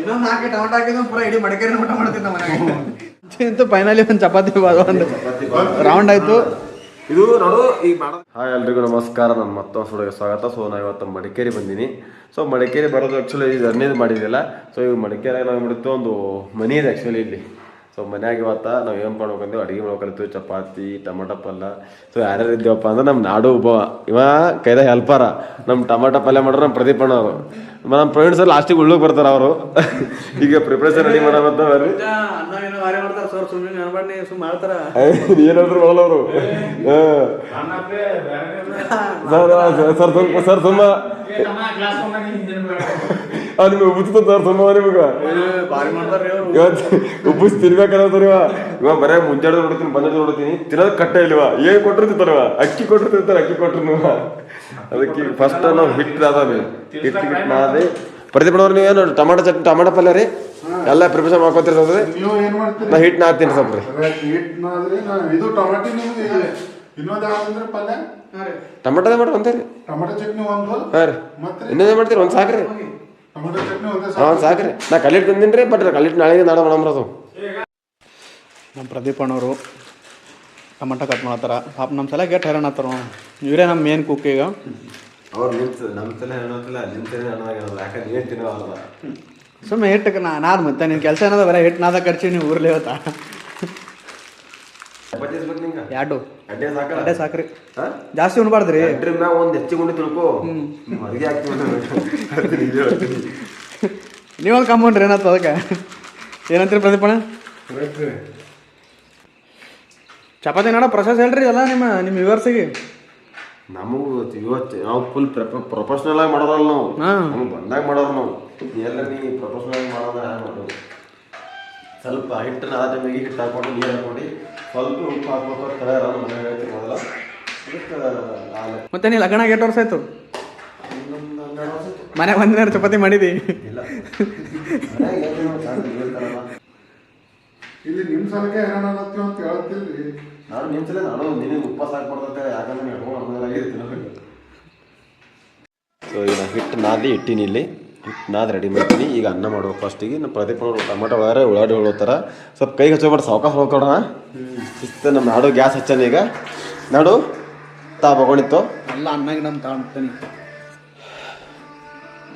ಇನ್ನೊಂದು ಹಾಕಿ ಟೊಮೆಟೊ ಹಾಕಿದ್ರೆ ಪೂರ ಇಡೀ ಮಡಿಕೇರಿ ಊಟ ಮಾಡ್ತಿದ್ದ ಮನೆಗೆ ಅಂತೂ ಫೈನಲಿ ಒಂದು ಚಪಾತಿ ಒಂದು. ರೌಂಡ್ ಆಯ್ತು. ಇದು ನೋಡು ಈಗ ಹಾಯ್ ಎಲ್ರಿಗೂ ನಮಸ್ಕಾರ ನಾನು ಮತ್ತೊಂದು ಸುಡಿಗೆ ಸ್ವಾಗತ. ಸೊ ನಾನು ಇವತ್ತು ಮಡಿಕೇರಿ ಬಂದೀನಿ. ಸೊ ಮಡಿಕೇರಿ ಬರೋದು ಆ್ಯಕ್ಚುಲಿ ಇದು ಹದಿನೈದು ಮಾಡಿದ್ದಿಲ್ಲ. ಸೊ ಈಗ ಮಡಿಕೇರಿ ಏನಾಗ್ಬಿಡುತ್ತೆ ಒಂದು ಮನಿ ಇದೆ ಆ್ಯಕ್ಚುಲಿ ಇಲ್ಲಿ. ಸೊ ಮನ್ಯಾಗ ಇವತ್ತ ನಾವು ಏನು ಮಾಡ್ಬೇಕಂದ್ರೆ ಅಡುಗೆ ಮಾಡ್ಬೇಕಂತ ಚಪಾತಿ ಟೊಮಟೊ ಪಲ್ಯ ಸೊ ಯಾರ್ಯಾರು ಇದ್ದೀವಪ್ಪ ಅಂದ್ರೆ ನಮ್ಮ ನಾಡು ಒಬ್ಬ ಇವ ಕೈದಾಗ ಹೆಲ್ಪರ ನಮ್ಮ ಟಮಾಟ ಪಲ್ಯ ಮಾಡೋರು ನಮ್ಮ ಪ್ರದೀಪ್ ಅಣ್ಣವರು ನಮ್ಮ ಫ್ರೆಂಡ್ಸ್ ಅಲ್ಲಿ ಲಾಸ್ಟಿಗೆ ಉಳ್ಳುಗ್ ಬರ್ತಾರೆ ಅವರು ಈಗ ಪ್ರಿಪ್ರೇಷನ್ ರೆಡಿ ಮಾಡೋದಂತ ಬರ್ರಿ ಏನಾದ್ರು ಸರ್ ಸರ್ ತುಂಬ ನಿಮಗೆ. ಉಬ್ಬುತ್ತ ತುಂಬ ನಿಮಗೆ ಇವತ್ತು ಉಬ್ಬಿಸಿ ತಿನ್ಬೇಕನ್ನೋದ್ರ ಇವ. ಇವ ಬರೇ ಮುಂಜಾನೆ ನೋಡ್ತೀನಿ ಬಂದ ನೋಡ್ತೀನಿ ತಿನ್ನೋದು ಕಟ್ಟ ಇಲ್ವ ಏನ್ ಕೊಟ್ಟರು ತಿಂತಾರವ ಅಕ್ಕಿ ಕೊಟ್ಟರು ತಿಂತಾರೆ ಅಕ್ಕಿ ಕೊಟ್ಟರು ನೀವ ಅದಕ್ಕೆ ಫಸ್ಟ್ ನಾವು ಹಿಟ್ಟು ಅದಾವೆ ಹಿಟ್ಟು ಹಿಟ್ಟು ನಾದಿ ಪ್ರತಿಭಟನವ್ರು ನೀವು ಏನು ಟಮಾಟೋ ಚಟ್ನಿ ಟಮಾಟೋ ಪಲ್ಯ ರೀ? ಎಲ್ಲ ಪ್ರಿಪರೇಷನ್ ಮಾಡ್ಕೊತಿರ್ತದೆ ನೀವು ಏನ್ ಮಾಡ್ತೀರಿ? ನಾ ಹಿಟ್ ನಾದ್ತೀನಿ ಸ್ವಲ್ಪ ರೀ ನಾ ಟಮಾಟೋದೇ ಮಾಡಿ ಒಂದೇ ಟೊಮೆಟೊ ಚಟ್ನಿ ಒಂದು. ಹಾಂ ರೀ. ಇನ್ನೊಂದೇ ಮಾಡ್ತೀರಿ? ಒಂದು ಸಾಕ್ರಿ. ಹಾಂ ಸಾಕ್ರಿ. ನಾ ಕಲ್ಲಿಟ್ಟು ತಂದಿನಿ ರೀ ಬಟ್ ಕಲ್ಲಿಟ್ಟು ನಾಳೆಗೆ ನಾಳೆ ಮಾಡಮ್ರ ಅದು ನಮ್ಮ ಪ್ರದೀಪ್ ಅಣ್ಣವರು ಟಮಟ ಕಟ್ ಮಾಡತ್ತಾರ. ಪಾಪ ನಮ್ಮ ಸಲ ಗೆಟ್ ಹೈರಾಣ ಆತಾರ. ಇವರೇ ನಮ್ಮ ಮೇನ್ ಕುಕ್ ಈಗ. ಅವ್ರು ನಿಂತು ನಮ್ಮ ತಲೆ ತಲೆ ಯಾಕಂದ್ರೆ ತಿನ್ನೋಲ್ಲ ಸುಮ್ಮನೆ ಹಿಟ್ಟು ನಾ ನಾದ್ ಮತ್ತೆ ನಿನ್ನ ಕೆಲಸ ಏನದ ಬರೀ ಹಿಟ್ಟು ನಾದ ಖರ್ಚಿ ನೀವು ಊರ್ಲಿ ನಿಂಗೆ ಎರಡು. ಅಡ್ಡೆ ಸಾಕ ಅಡ್ಡೆ ಸಾಕ್ರಿ. ಹಾಂ? ಜಾಸ್ತಿ ಉಣ್ಬಾರ್ದ್ರಿ. ಅಡ್ರ ಮ್ಯಾಗ ಒಂದು ಹೆಚ್ಚಿಗೆ ಉಂಡು ತಿಳ್ಕೊ. ಅಡಿಗೆ ಹಾಕ್ತೀವಿ ನೀವೊಂದು ಕಂಪೌಂಡ್ರಿ ಏನತ್ತ ಅದಕ್ಕೆ? ಏನಂತೀರಿ ಪ್ರದೀಪಣ ಚಪಾತಿ ನೋಡ ಪ್ರೊಸೆಸ್ ಹೇಳ್ರಿ ಎಲ್ಲ ನಿಮ್ಮ ನಿಮ್ಮ ವ್ಯೂವರ್ಸಿಗೆ ನಮಗೂ ಇವತ್ತು ನಾವು ಫುಲ್ ಪ್ರೊಫೆಷನಲ್ ಆಗಿ ಮಾಡೋದಲ್ಲ ನಾವು. ಹಾ. ನಮಗೆ ಬಂದಾಗ ಮಾಡೋದು ನಾವು. ಎಲ್ಲ ನೀ ಪ್ರೊಫೆಷನಲ್ ಆಗಿ ಮಾಡೋದ ಮಾಡೋದು? ಸ್ವಲ್ಪ ಹಿಟ್ಟನ್ನ ಆದ ಮೇಲೆ ಹಿಟ್ಟು ಹಾಕೊಂಡು ನೀರು ಹಾಕೊಂಡು ಸ್ವಲ್ಪ ಉಪ್ಪು ಹಾಕ್ಬೋದು ಹೇಳ್ತೀನಿ ಮೊದಲ. ಅದಕ್ಕೆ ಮತ್ತೆ ನೀ ಲಗ್ನ ಎಷ್ಟು ವರ್ಷ ಆಯ್ತು? ಇನ್ನೊಂದು ಹನ್ನೆರಡು ವರ್ಷ ಆಯ್ತು. ಮನೆಗೆ ಒಂದಿನ ಚಪಾತಿ ಮಾಡಿದಿ? ಇಲ್ಲ. ಮನ್ಯಾಗ ಏನ್ ಮಾಡ್ತಾರೆ? ಸಣ್ಣ ಹೇಳ್ತಾರಲ್ಲ. ಇಲ್ಲಿ ನಿಮ್ ಸಲಕ್ಕೆ ಏನಾನ ಅನ್ನತ್ತೀವಿ ಅಂತ ಹೇಳ್ತಿಲ್ರಿ. ನಾನು ನಿಂತಲೇ ನಾನು ನಿನಗೆ ಉಪವಾಸ ಹಾಕ್ಬಾರ್ದಂತೆ ಯಾಕಂದ್ರೆ ನೀವು ಸೊ ಈಗ ಹಿಟ್ಟು ನಾದಿ ಇಟ್ಟಿನಿ ಇಲ್ಲಿ. ನಾದಿ ರೆಡಿ ಮಾಡ್ತೀನಿ. ಈಗ ಅನ್ನ ಮಾಡುವ ಫಸ್ಟಿಗೆ ನಮ್ಮ ಪ್ರದೀಪ್ ಅವರು ಟೊಮೆಟೊ ಒಳಗಾರೆ ಉಳ್ಳಾಡಿ ಹೊಳೋತಾರ. ಸ್ವಲ್ಪ ಕೈಗೆ ಹಚ್ಚೋಬೇಡ ಸಾವಕಾಶ ಹೋಗ್ಕೊಡೋಣ ಇಷ್ಟು ನಮ್ಮ ನಾಡು ಗ್ಯಾಸ್ ಹಚ್ಚಾನ ಈಗ. ನಾಡು ತಾ ಬಗೊಂಡಿತ್ತು ಎಲ್ಲ ಅನ್ನ ನಮ್ಮ ತಾಣ್ತೀನಿ ತಗೊಂಡ್ತೀನಿ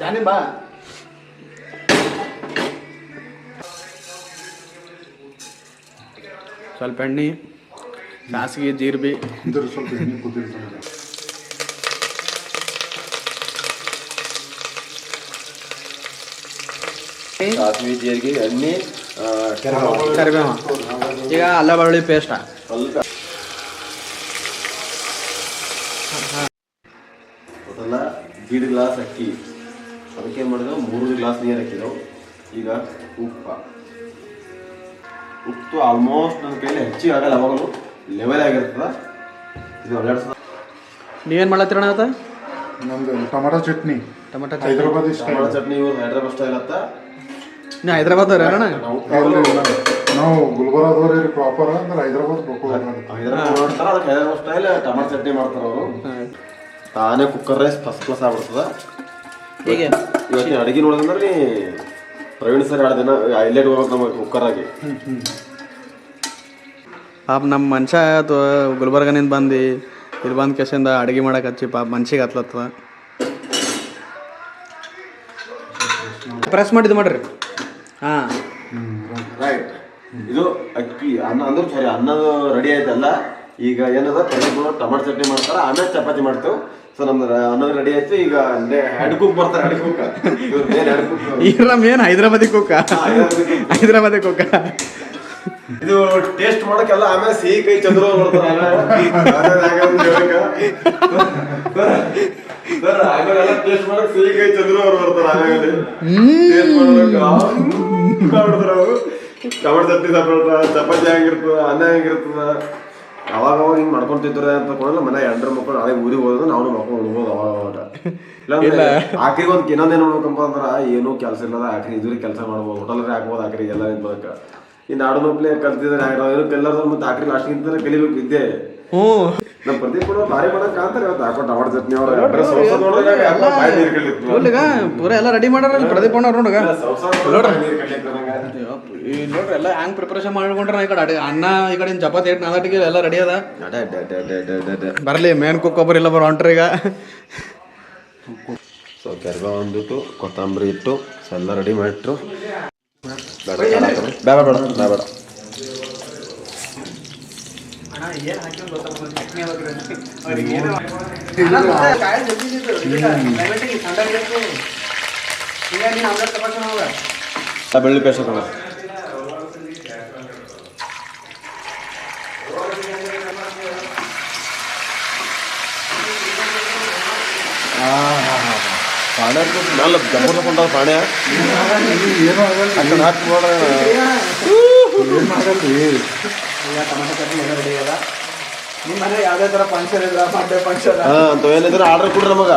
ಜಾನಿ ಬಾ. ಸ್ವಲ್ಪ ಎಣ್ಣೆ ಸಾಸಿಗೆ ಜೀರ್ಬಿ. ಇದ್ರ ಸ್ವಲ್ಪ ಎಣ್ಣೆ ಕುದಿರ್ತಾರೆ ಸಾಸಿವೆ ಜೀರಿಗೆ ಎಣ್ಣೆ ಕೆರಬೇವು. ಈಗ ಅಲ್ಲ ಬೆಳ್ಳುಳ್ಳಿ ಪೇಸ್ಟ್ ಸ್ವಲ್ಪ ದೀಡ್ ಗ್ಲಾಸ್ ಅಕ್ಕಿ. ಅದಕ್ಕೆ ಏನು ಮಾಡಿದೆವು ಮೂರು ಗ್ಲಾಸ್ ನೀರು ಹಾಕಿದೆವು ಈಗ ಉಪ್ಪ. ಉಪ್ಪು ಆಲ್ಮೋಸ್ಟ್ ನನ್ನ ಕೈಲಿ ಹೆಚ್ಚಿ ಆಗಲ್ಲ ಅವಾಗಲೂ ಲೆವೆಲ್ ಆಗಿರ್ತದ. ಇದು ಅಲ್ಲಾಡ್ಸದ ನೀವೇನು ಮಾಡ್ಲತ್ತೀರಣ ಇವತ್ತು? ನಮ್ದು tomato chutney. Tomato Hyderabadi tomato style chutney ಇವ್ರು ಹೈದ್ರಾಬಾದ್ ಸ್ಟೈಲ್ ಅಂತ ನೀವು ಹೈದರಾಬಾದ್ ಅಣ್ಣ? ನಾವು ಗುಲ್ಬರ್ಗದವ್ರಿ ಪ್ರಾಪರ್ ಅಂದ್ರೆ ಹೈದರಾಬಾದ್ ಹೈದರಾಬಾದ್ ಸ್ಟೈಲ್ ಟೊಮೆಟೊ ಚಟ್ನಿ ಮಾಡ್ತಾರೆ ಅವರು. ತಾನೇ ಕುಕ್ಕರ್ ರೈಸ್ ಫಸ್ಟ್ ಕ್ಲಾಸ್ ಆಗ್ಬಿಡ್ತದ. ಹೀಗೆ. ಇವತ್ತಿನ ಅಡುಗೆ ನೋಡಿದ್ರೆ ನೀ ಪ್ರವೀಣ್ ಸರ್ ಎರಡು ದಿನ ಹೈಲೈಟ್ ಹೋಗ್ಬೇಕು ನಮಗೆ ಕುಕ್ಕರಾಗಿ ಪಾಪ ನಮ್ಮ ಮನುಷ್ಯ ಅಥವಾ ಗುಲ್ಬರ್ಗನಿಂದ ಬಂದು ಇಲ್ಲಿ ಬಂದು ಕೆಸಿಂದ ಅಡುಗೆ ಮಾಡಕ್ಕೆ ಹಚ್ಚಿ ಪಾಪ ಮನ್ಸಿಗೆ ಹತ್ಲತ್ತದ ಪ್ರೆಸ್ ಮಾಡಿದ್ದು ಮಾಡ್ರಿ. ಹಾಂ. ರೈಟ್ ಇದು ಅಕ್ಕಿ ಅನ್ನ ಅಂದ್ರೆ ಸಾರಿ ಅನ್ನದ ರೆಡಿ ಆಯ್ತಲ್ಲ? ಈಗ ಏನದ? ಪ್ರತಿಯೊಬ್ಬರು ಟೊಮಾಟೊ ಚಟ್ನಿ ಮಾಡ್ತಾರ ಆಮೇಲೆ ಚಪಾತಿ ಮಾಡ್ತೇವೆ. ಸೊ ನಮ್ದು ಅನ್ನದ ರೆಡಿ ಆಯ್ತು. ಈಗ ಹೆಡ್ ಕುಕ್ ಬರ್ತಾರೆ ಹೆಡ್ ಕುಕ್ ಇವ್ರ ಮೇನ್ ಹೆಡ್ ಕುಕ್ ಈಗ ನಮ್ಮ ಏನು ಹೈದ್ರಾಬಾದಿ ಕುಕ್ಕ ಹೈದ್ರಾಬಾದಿ ಕುಕ್ಕ ಇದು ಟೇಸ್ಟ್ ಮಾಡಕ್ಕೆಲ್ಲ ಆಮೇಲೆ ಸಿಹಿ ಕೈ ಚಂದ್ರ ಬರ್ತಾರ ಸರ್ ಆಮೇಲೆ ಟೇಸ್ಟ್ ಮಾಡಕ್ ಸಿಹಿ ಕೈ ಚಂದ್ರ ಅವ್ರು ಬರ್ತಾರ ಆಮೇಲೆ ಮಾಡ್ಬೇಕು ಅವರು. ಟೊಮೆಟೊ ಚಟ್ನಿ ಸಪ್ರೇಟ್ ಚಪಾತಿ ಹೆಂಗಿರ್ತದ ಅನ್ನ ಹೆಂಗಿರ್ತದ. ಅವಾಗ ಅವಾಗ ಹಿಂಗ್ ಮಾಡ್ಕೊಂತಿದ್ರೆ ಅಂತ ಕೊಡಲ್ಲ ಮನೆ ಎಂಟ್ರ ಮಕ್ಕಳು ನಾಳೆ ಊರಿಗೆ ಹೋದ್ರೆ ನಾವು ಮಕ್ಕಳು ಉಳ್ಬೋದು ಅವಾಗ ಇಲ್ಲ. ಆಕ್ರಿಗೆ ಒಂದು ಇನ್ನೊಂದೇನ್ ಏನು ಮಾಡ್ಬೇಕಪ್ಪ ಅಂದ್ರ ಏನು ಕೆಲಸ ಇಲ್ಲದ ಆಕ್ರಿ ಇದ್ರ ಕೆಲಸ ಮಾಡ್ಬೋದು ಹೋಟೆಲ್ ಹಾಕ್ಬೋದು ಆಕ್ರಿಗೆ ಎಲ್ಲ ಇದ್ಬೇಕು ಈ ನಾಡು ಮಕ್ಳೆ ಕಲ್ತಿದ್ದಾರೆ ಎಲ್ಲರೂ ಮತ್ತೆ ಆಕ್ರಿ ಲಾಸ್ಟ್ ಇಂತ ಕಲಿಬೇಕು ಇದ್ದೆ ಹ್ಞೂ. ನಮ್ಮ ಪ್ರದೀಪ್ ಕೂಡ ಭಾರಿ ಮಾಡಕ್ ಕಾಂತಾರೆ ಇವತ್ತು. ಹಾಕೊಟ್ಟು ಟಮಾಟ ಚಟ್ನಿ ಅವ್ರ. ಪೂರ ಎಲ್ಲ ರೆಡಿ ಮಾಡ್ಯಾರ ಪ್ರದೀಪ್ ಅಣ್ಣ ನೋಡ್ಗ. ಈ ನೋಡ್ರಿ ಎಲ್ಲ ಹ್ಯಾಂಗ್ ಪ್ರಿಪರೇಷನ್ ಮಾಡ್ಕೊಂಡ್ರೆ ನಾ ಈ ಕಡೆ ಅಣ್ಣ ಅನ್ನ ಈ ಕಡೆ ಚಪಾತಿ ಏಟ್ ನಾದಾಟಿಗೆ ಎಲ್ಲ ರೆಡಿ ಅದ. ಬರಲಿ ಮೇನ್ ಕುಕ್ ಒಬ್ಬರು ಇಲ್ಲ ಬರೋ ಹೊಂಟ್ರಿ ಈಗ. ಸೊ ಕೆರ್ಬೇವು ಒಂದಿಟ್ಟು ಕೊತ್ತಂಬರಿ ಇಟ್ಟು ಸೊ ಎಲ್ಲ ರೆಡಿ ಮಾಡಿಟ್ರು. ಬೇಡ ಬೇಡ ಹಾಕೋಣ. ಬೇಡ ಬೇಡ ಬೇಡ ಬೇಡ ಆ ಬೆಳ್ಳಿ ಪೇಸ್ಟ್ ಹಾಕೋಣ ಪಾಣ್ಯ ಮೇಲೆ ಅಕ್ಕನ ಯಾವ್ದೇ ತರ ಫಂಕ್ಷನ್ ಬರ್ಡೇ ಏನಿದ್ರೆ ಆರ್ಡರ್ ಕೊಡ್ರಿ ನಮಗ.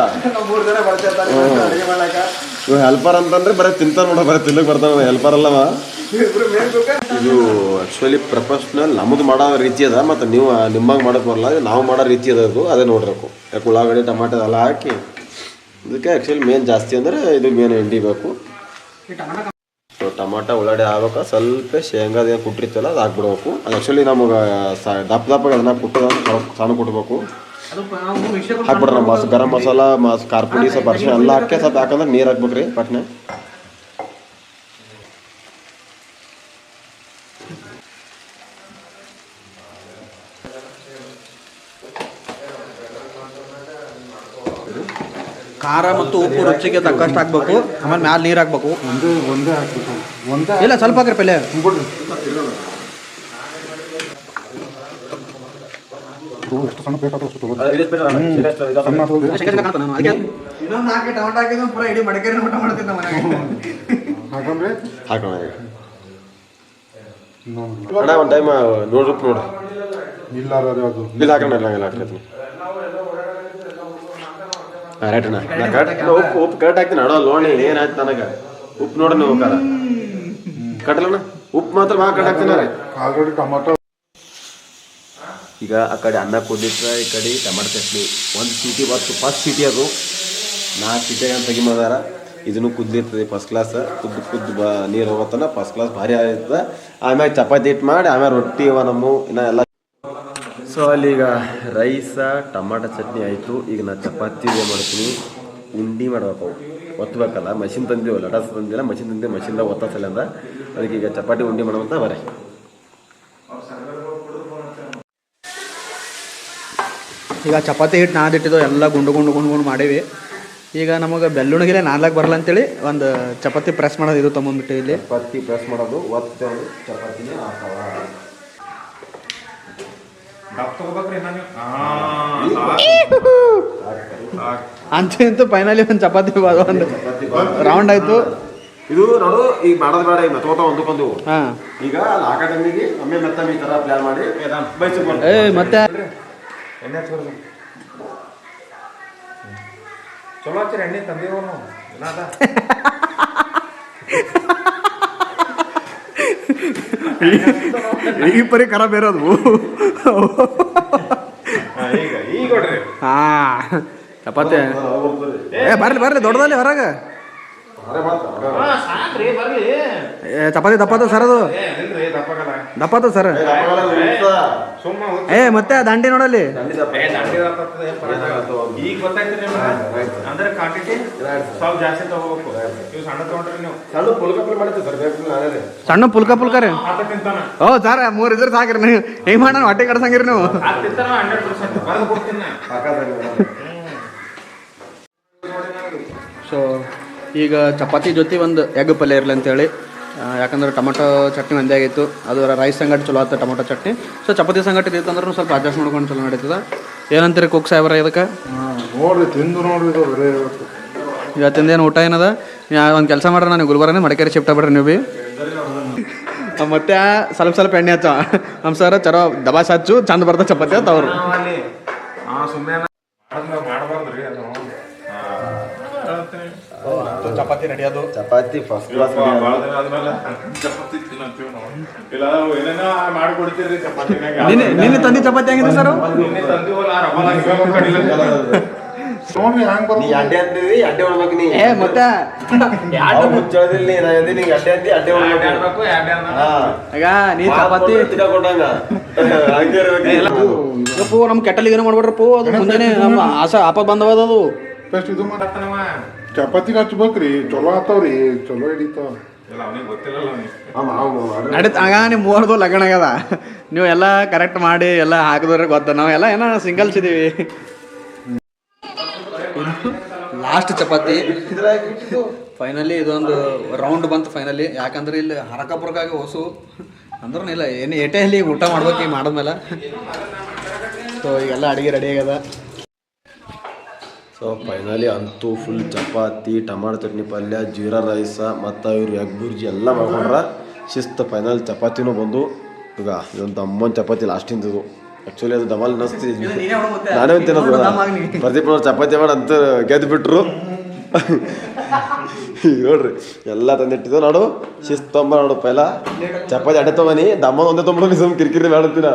ಮೂರು ಜನ ಬರ್ತಿರ್ತಾರೆ ಅಡಿಗೆ ಮಾಡಕ ಇವ್ ಹೆಲ್ಪರ್ ಅಂತಂದ್ರೆ ಬರೀ ತಿಂತ ನೋಡ ಬರೀ ತಿನ್ನಕ್ ಬರ್ತಾನ ಹೆಲ್ಪರ್ ಅಲ್ಲವ ಇದು ಆಕ್ಚುಲಿ ಪ್ರೊಫೆಷನಲ್ ನಮ್ದು ಮಾಡೋ ರೀತಿ ಅದ ಮತ್ತು ನೀವು ನಿಮ್ಮಾಗ ಮಾಡೋಕೆ ಬರಲ್ಲ ನಾವು ಮಾಡೋ ರೀತಿ ಅದ ಅದು ಅದೇ ನೋಡ್ಬೇಕು ಯಾಕೆ ಉಳ್ಳಾಗಡ್ಡಿ ಟೊಮಾಟೊ ಎಲ್ಲ ಹಾಕಿ ಇದಕ್ಕೆ ಆ್ಯಕ್ಚುಲಿ ಮೇನ್ ಜಾಸ್ತಿ ಅಂದರೆ ಇದು ಮೇನ್ ಎಂಡಿಬೇಕು ಸೊ ಟಮಾಟ ಉಳ್ಳಾಡಿ ಆಗ್ಬೇಕು ಸ್ವಲ್ಪ ಶೇಂಗಾದ ಏನು ಕುಟ್ಟಿರ್ತಲ್ಲ ಅದು ಹಾಕ್ಬಿಡ್ಬೇಕು. ಅದು ಆ್ಯಕ್ಚುಲಿ ನಮಗೆ ದಪ್ಪ ದಪ್ಪ ಅದನ್ನ ಕುಟ್ಟದ ಸಣ್ಣ ಕುಟ್ಬೇಕು. ಹಾಕ್ಬಿಡ್ರಿ ಮಸ್ ಗರಂ ಮಸಾಲ ಮಸ್ ಖಾರ ಪುಡಿ ಸ್ವಲ್ಪ ಅರ್ಶಿನ ಎಲ್ಲ ಹಾಕಿ ಸ್ವಲ್ಪ ಹಾಕಂದ್ರೆ ನೀರು ಹಾಕ್ಬೇಕ್ರಿ ಪಟ್ನೆ. ಖಾರ ಮತ್ತು ಉಪ್ಪು ರುಚಿಗೆ ತಕ್ಕಷ್ಟು ಹಾಕ್ಬೇಕು. ಆಮೇಲೆ ಮ್ಯಾಲೆ ನೀರು ಹಾಕ್ಬೇಕು. ಒಂದೇ ಒಂದೇ ಹಾಕ್ಬೇಕು ಒಂದೇ ಇಲ್ಲ ಸ್ವಲ್ಪ ಹಾಕ್ರಿ ಪಲ್ಯ. ಒಂದ್ ಎಷ್ಟು ಸಣ್ಣ ಅಷ್ಟು ಇನ್ನೊಂದು ಹಾಕಿ ಟೊಮೆಟೊ ಹಾಕಿದ್ರೆ ಪೂರ ಇಡೀ ಮಡಿಕೇರಿ ಊಟ ಮಾಡ್ತಿದ್ದ ಮನೆಗೆ. ಹಾಕೊಂಡ್ರಿ? ಹಾಕೋಣ ಈಗ ಇನ್ನೊಂದು ಅಣ್ಣ ಒಂದು ಟೈಮ್ ನೋಡ್ರಿ ನೋಡ್ರಿ. ಇಲ್ಲ ಅದು ಇಲ್ಲಿ ಹಾಕೋಣ ಇಲ್ಲ ಇಲ್ಲ ಹಾಕ್ತೀನಿ. ಹಾಂ ರೈಟ್ ಅಣ್ಣ. ನಾ ಕರೆಕ್ಟ್ ಉಪ್ಪು ಉಪ್ಪು ಕರೆಕ್ಟ್ ಹಾಕ್ತೀನಿ. ಅಣ್ಣ ಲೋಣಿ ಏನಾಯ್ತು ನನಗೆ? ಉಪ್ಪು ನೋಡಿ ನೀವು ಕಟ್ಲಣ್ಣ? ಕಟ್ಟಲಣ್ಣ ಉಪ್ಪು ಮಾತ್ರ ಭಾಳ ಕಟ್ ಹಾಕ್ತೀನಿ ರೀ ಆಲ್ರೆಡಿ ಟೊಮಾಟೊ. ಈಗ ಆ ಕಡೆ ಅನ್ನ ಕುದಿಟ್ರೆ ಈ ಕಡೆ ಟಮಾಟೊ ಚಟ್ನಿ. ಒಂದು ಸೀಟಿ ಬತ್ತು ಫಸ್ಟ್ ಸೀಟಿ ಅದು. ನಾಲ್ಕು ಸೀಟಿಗೆ ಅಂತ ತೆಗಿಮದಾರ ಇದನ್ನು ಕುದ್ದಿರ್ತದೆ ಫಸ್ಟ್ ಕ್ಲಾಸ್ ಕುದ್ದು ಕುದ್ದು ಬ ನೀರು ಹೋಗತ್ತನ ಫಸ್ಟ್ ಕ್ಲಾಸ್ ಭಾರಿ ಆಗಿರ್ತದೆ ಆಮೇಲೆ ಚಪಾತಿ ಹಿಟ್ಟು ಮಾಡಿ ಆಮೇಲೆ ರೊಟ್ಟಿ ಅವ ನಮ್ಮ ಇನ್ನ ಎಲ್ಲ ಸೊ ಅಲ್ಲಿಗ ಈಗ ರೈಸ ಟಮಾಟ ಚಟ್ನಿ ಆಯಿತು. ಈಗ ನಾ ಚಪಾತಿ ಏನು ಮಾಡ್ತೀನಿ. ಉಂಡಿ ಮಾಡ್ಬೇಕು ಅವು. ಒತ್ತಬೇಕಲ್ಲ ಮಷಿನ್ ತಂದೀವಿ ಲಟಾಸ್ ತಂದಿಲ್ಲ ಮಷಿನ್ ತಂದಿವಿ ಮಷಿನ್ದಾಗ ಒತ್ತಸಲ್ಲ ಅಂದ. ಅದಕ್ಕೆ ಈಗ ಚಪಾತಿ ಉಂಡಿ ಮಾಡುವಂತ ಬರೀ. ಈಗ ಚಪಾತಿ ಹಿಟ್ಟು ನಾದಿಟ್ಟಿದ್ದು ಎಲ್ಲ ಗುಂಡು ಗುಂಡು ಗುಂಡು ಗುಂಡು ಮಾಡೀವಿ. ಈಗ ನಮಗೆ ಬೆಳ್ಳುಣಿಗೆಲೆ ನಾಲ್ಕು ಬರಲ್ಲ ಅಂತೇಳಿ ಒಂದು ಚಪಾತಿ ಪ್ರೆಸ್ ಮಾಡೋದು ಇದು ತೊಗೊಂಡ್ಬಿಟ್ಟು ಇಲ್ಲಿ. ಚಪಾತಿ ಪ್ರೆಸ್ ಮಾಡೋದು ಒತ್ತೋದು ಚಪಾತಿನೇ ಹಾಕವ ಅಂತೂ ಇಂತೂ ಫೈನಲಿ ಒಂದು ಚಪಾತಿ ಒಂದು ರೌಂಡ್ ಆಯ್ತು. ಇದು ನೋಡು ಈಗ ಮಾಡೋದು ಬೇಡ ಈಗ ತೋತ ಒಂದಕ್ಕೊಂದು ಹಾಂ. ಈಗ ಹಾಕೋ ಟೈಮಿಗೆ ಒಮ್ಮೆ ಮತ್ತೆ ಈ ತರ ಪ್ಲಾನ್ ಮಾಡಿ ಬೈಸ್ಕೊಂಡು. ಏ ಮತ್ತೆ? ಎಣ್ಣೆ ಹಚ್ಕೊಂಡು ಚಲೋ ಹಚ್ಚಿರ ಎಣ್ಣೆ ತಂದೀವ ನಾವು ಈ ಪರಿ ಖರಾಬ್ ಇರೋದು ಹಾಂ ಚಪಾತಿ. ಏ ಬರ್ಲಿ ಬರ್ಲಿ ದೊಡ್ಡದಲ್ಲಿ ಹೊರಗೆ. ಚಪಾತಿ ದಪ್ಪದ ಸರ್ ಅದು. ದಪ್ಪ ಇಲ್ರಿ ತಪ್ಪಾಗಲ್ಲ ದಪ್ಪದ ಸರ್ ಸುಮ್ಮ ಏ ಮತ್ತೆ ಆ ದಂಡಿ ನೋಡಲ್ಲಿ. ಸಣ್ಣ ತಗೊಂಡ್ರಿ ನೀವು. ಸಣ್ಣ ಪುಲ್ಕಪ್ಪಲ್ ಮಾಡಿದ್ದೆ ಸರ್ ಬೇಕು ನಾನೇ ಸಣ್ಣ ಪುಲ್ಕ ಪುಲ್ಕ ರೀ. ಓ ಸರ್ ಮೂರು ಇದ್ರ ಸಾಕ್ರಿ ನೀವು. ಹೆಂಗ್ ಮಾಡೋಣ ಹೊಟ್ಟೆ ಕಡ್ಸಂಗಿರಿ ನೀವು. ಸೊ ಈಗ ಚಪಾತಿ ಜೊತೆ ಒಂದು ಎಗ್ ಪಲ್ಯ ಇರಲಿ ಅಂತೇಳಿ. ಯಾಕಂದ್ರೆ ಟೊಮೊಟೊ ಚಟ್ನಿ ಒಂದೇ ಆಗಿತ್ತು. ಅದು ರೈಸ್ ಸಂಗಟ ಚಲೋ ಆಯ್ತು ಟೊಮೊಟೊ ಚಟ್ನಿ. ಸೊ ಚಪಾತಿ ಸಂಗಟ ಇತ್ತು ಅಂದ್ರೆ ಸ್ವಲ್ಪ ಅಡ್ಜಸ್ಟ್ ಮಾಡ್ಕೊಂಡು ಚಲೋ ನಡೀತದ. ಏನಂತೀರಿ ಕುಕ್ ಸಾಹೇಬ್ರ ಇದಕ್ಕೆ? ನೋಡಿ ನೋಡ್ರಿ ತಿಂದು ನೋಡ್ರಿ ಇದು ಇವತ್ತಿಂದ ಏನು ಊಟ ಏನದ? ಒಂದು ಕೆಲಸ ಮಾಡ್ರಿ ನಾನು ಗುಲ್ಬರ್ಗನೇ ಮಡಿಕೇರಿ ಶಿಫ್ಟ್ ಆಗ್ಬಿಡ್ರಿ ನೀವು ಬಿ. ಮತ್ತೆ ಸ್ವಲ್ಪ ಸ್ವಲ್ಪ ಎಣ್ಣೆ ಹಚ್ಚ. ನಮ್ಮ ಸರ್ ಚರೋ ದಬಾಸ್ ಹಚ್ಚು ಚಂದ ಬರ್ತದೆ ಚಪಾತಿ ಅಂತ ಅವ್ರು. ಅದು ಚಪಾತಿ ನಡೆಯೋದು ಚಪಾತಿ ಫಸ್ಟ್ ಕ್ಲಾಸ್ ಭಾಳ ದಿನ ಆದ್ಮೇಲೆ ಚಪಾತಿ ತಿನ್ನಂತೀವಿ ನಾವು. ಇಲ್ಲ ನಾವು ಏನೇನೋ ಮಾಡ್ಕೊಡ್ತೀರಿ ಚಪಾತಿ ನಿನ್ನೆ ನಿನ್ನೆ ತಂದಿ ಚಪಾತಿ ಹೆಂಗಿದೆ ಸರ್? ನಿನ್ನೆ ತಂದಿವಲ್ಲ ರಬ್ಬಲ ಹಿಂಗ ಕಡಿಲ. ನೋಡ್ರಿ ಹ್ಯಾಂಗ್ ನೀ ಬರ್ತದೆ ಅಡ್ಡೆ ಅಡ್ಡೆ ಹೊಡ್ಬೇಕು ನೀ. ಏ ಮತ್ತೆ? ಯಾಡ ಮುಚ್ಚೋದಿಲ್ಲ ನೀ ನಾ ಅಂದಿನಿ ನೀ ಅಡ್ಡೆ ಅಂತಿ ಅಡ್ಡೆ ಹೊಡ್ಬೇಕು. ನೀ ಚಪಾತಿ ತಿನ್ನಕೊಂಡಂಗ ಕೊಟ್ಟಂಗ. ಹಂಗೆ ಇರಬೇಕು. ಪೂ ನಮ್ಮ ಕೆಟ್ಟಲ್ಲಿ ಏನೋ ಮಾಡ್ಬೇಡ್ರಪ್ಪ ಅದು ಮುಂಜಾನೆ ನಮ್ಮ ಆಸ ಆಪತ್ ಬಂದವದ ಅದು. ಫಸ್ಟ್ ಇದು ಮಾಡತ್ತನವ ಚಪಾತಿಗೆ ಹಚ್ಬೇಕ್ರಿ ಚಲೋ ಆತಾವ್ರಿ ಚಲೋ ಹಿಡಿತಾವ ಇಲ್ಲ ಅವನಿಗೆ ಗೊತ್ತಿಲ್ಲಲ್ಲ ಅವನಿಗೆ ಆಮ, ಆಮ, ಆಮ. ನಡೀತ ಆಗ ನೀವು ಮೂವರ್ದು ಲಗ್ನ ಆಗ್ಯದ. ನೀವು ಎಲ್ಲ ಕರೆಕ್ಟ್ ಮಾಡಿ ಎಲ್ಲ ಹಾಕಿದ್ರೆ ಗೊತ್ತ. ನಾವೆಲ್ಲ ಏನೋ ಸಿಂಗಲ್ಸ್ ಇದೀವಿ ಲಾಸ್ಟ್ ಚಪಾತಿ. ಫೈನಲಿ ಇದೊಂದು ರೌಂಡ್ ಬಂತು ಫೈನಲಿ ಯಾಕಂದ್ರೆ ಇಲ್ಲಿ ಹರಕಪುರಕ್ಕಾಗಿ ಹೊಸು. ಅಂದ್ರೂ ಇಲ್ಲ ಏನು ಏಟೇ ಇಲ್ಲಿ ಊಟ ಮಾಡ್ಬೇಕು ಈಗ ಮಾಡಿದ್ಮೇಲೆ. ಸೊ ಈಗೆಲ್ಲ ಅಡುಗೆ ರೆಡಿ ಆಗ್ಯದ. ಸೊ ಫೈನಲಿ ಅಂತೂ ಫುಲ್ ಚಪಾತಿ ಟಮಾಟೊ ಚಟ್ನಿ ಪಲ್ಯ ಜೀರಾ ರೈಸ ಮತ್ತು ಇವ್ರು ಎಗ್ ಬುರ್ಜಿ ಎಲ್ಲ ಮಾಡ್ಕೊಂಡ್ರ ಶಿಸ್ತು ಫೈನಲ್ ಚಪಾತಿನೂ ಬಂದು ಈಗ ಇದೊಂದು ಅಮ್ಮನ ಚಪಾತಿ ಇದು ಆ್ಯಕ್ಚುಲಿ ಅದು ಡಬಲ್ ನಸ್ತಿ ನಾನೇ ತಿನ್ನೋದು ಪ್ರದೀಪ್ ಅವ್ರು ಚಪಾತಿ ಮಾಡಿ ಅಂತ ಗೆದ್ದು ಬಿಟ್ರು ಈಗ ನೋಡ್ರಿ ಎಲ್ಲ ತಂದಿಟ್ಟಿದ್ದು ನೋಡು. ಶಿಸ್ತು ತೊಂಬ ನೋಡು ಪೈಲ. ಚಪಾತಿ ಅಡೆ ತೊಗೊನಿ ದಮ್ಮ ಒಂದೇ ತೊಗೊಂಡು ಕಿರಿಕಿರಿ ಮಾಡ್ತೀನ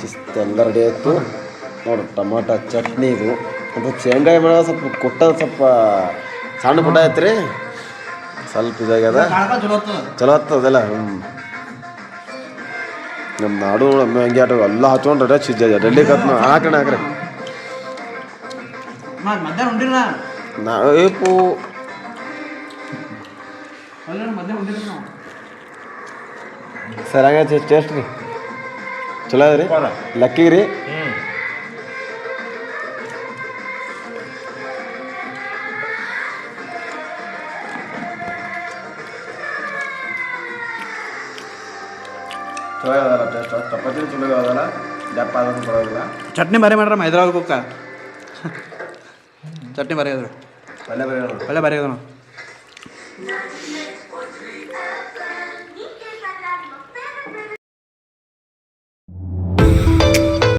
ಶಿಸ್ತು ಎಲ್ಲ ರೆಡಿ ಆಯಿತು. ನೋಡು ಟೊಮಾಟ ಚಟ್ನಿ ಇದು. ಅದು ಶೇಂಗಾ ಮಾಡೋ ಸ್ವಲ್ಪ ಕೊಟ್ಟ ಸ್ವಲ್ಪ ಸಣ್ಣ ಪುಟ್ಟ ರೀ ಸ್ವಲ್ಪ ಇದಾಗ್ಯದ. ಚಲೋ ಆಗ್ತದಲ್ಲ ಅದೆಲ್ಲ ಹ್ಞೂ ನಮ್ಮ ನಾಡು ನಮ್ಮ ಹಂಗೆ ಆಟ ಎಲ್ಲ ಹಚ್ಕೊಂಡ್ರೆ ರೆಡಿ ಚಿಜ್ಜ ಡೆಲ್ಲಿ ಕತ್ ಹಾಕಣ ಹಾಕ್ರಿ ನಾವು ಸರ್ ಹಂಗೆ ಟೇಸ್ಟ್ ರೀ ಚಲೋ ಅದ ರೀ ಲಕ್ಕಿಗೆ ರೀ ಚಲೋ ಅದಲ್ಲ ಟೇಸ್ಟ್ ಚಪಾತಿ ಚಲೋ ಅದಲ್ಲ ದಪ್ಪ ಆದ್ರೂ ಪರವಾಗಿಲ್ಲ ಚಟ್ನಿ ಬರೀ ಮಾಡ್ರ ಹೈದ್ರಾಬಾದ್ ಕುಕ್ಕ ಚಟ್ನಿ ಬರೀ ಅದ್ರ ಪಲ್ಯ ಬೇರೆ ಒಳ್ಳೆ ಬರೀ ಅದ